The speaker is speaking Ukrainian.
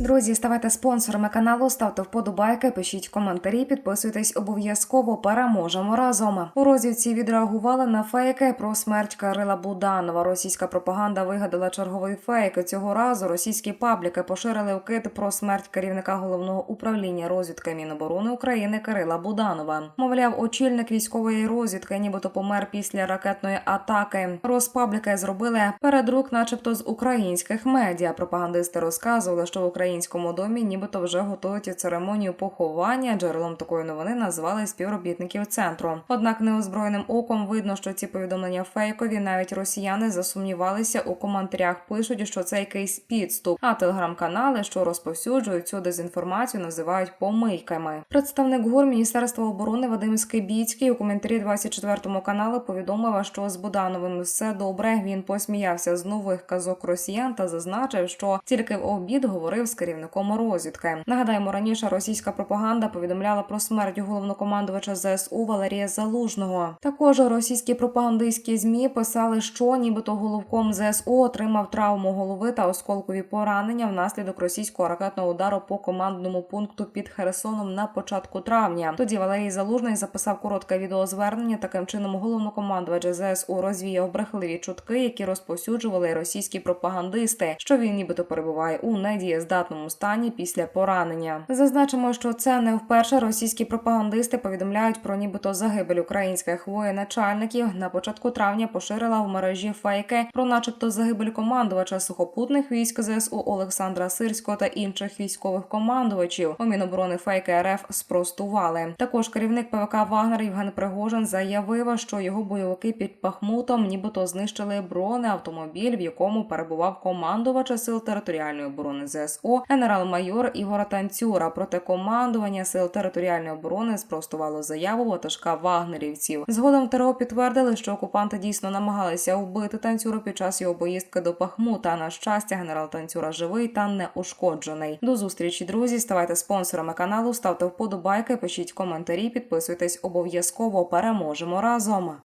Друзі, ставайте спонсорами каналу, ставте вподобайки, пишіть коментарі, підписуйтесь обов'язково. Переможемо разом. У розвідці відреагували на фейки про смерть Кирила Буданова. Російська пропаганда вигадала черговий фейк. Цього разу російські пабліки поширили вкид про смерть керівника головного управління розвідки Міноборони України Кирила Буданова. Мовляв, очільник військової розвідки, нібито помер після ракетної атаки. Розпабліки зробили передрук, начебто з українських медіа. Пропагандисти розказували, що в українському домі нібито вже готують церемонію поховання. Джерелом такої новини назвали співробітників центру. Однак неозброєним оком видно, що ці повідомлення фейкові. Навіть росіяни засумнівалися у коментарях. Пишуть, що це якийсь підступ. А телеграм-канали, що розповсюджують цю дезінформацію, називають помийками. Представник ГУР Міністерства оборони Вадим Скибіцький у коментарі 24 каналу повідомив, що з Будановим все добре. Він посміявся з нових казок росіян та зазначив, що тільки в обід говорив з керівником розвідки. Нагадаємо, раніше російська пропаганда повідомляла про смерть головнокомандувача ЗСУ Валерія Залужного. Також російські пропагандистські змі писали, що нібито головком ЗСУ отримав травму голови та осколкові поранення внаслідок російського ракетного удару по командному пункту під Херсоном на початку травня. Тоді Валерій Залужний записав коротке відеозвернення. Таким чином головнокомандувач ЗСУ розвіяв брехливі чутки, які розповсюджували російські пропагандисти, що він нібито перебуває у недієздатному стані після поранення. Зазначимо, що це не вперше російські пропагандисти повідомляють про нібито загибель українських воєначальників. На початку травня поширила в мережі фейки про, начебто, загибель командувача сухопутних військ ЗСУ Олександра Сирського та інших військових командувачів. У Міноборони фейки РФ спростували. Також керівник ПВК Вагнер Євген Пригожин заявив, що його бойовики під Бахмутом нібито знищили бронеавтомобіль, в якому перебував командувач сил територіальної оборони ЗСУ генерал-майор Ігора Танцюра. Проте командування сил територіальної оборони спростувало заяву ватажка вагнерівців. Згодом ТРО підтвердили, що окупанти дійсно намагалися вбити танцюра під час його поїздки до Бахмута. На щастя, генерал танцюра живий та неушкоджений. До зустрічі, друзі. Ставайте спонсорами каналу, ставте вподобайки, пишіть коментарі, підписуйтесь обов'язково. Переможемо разом.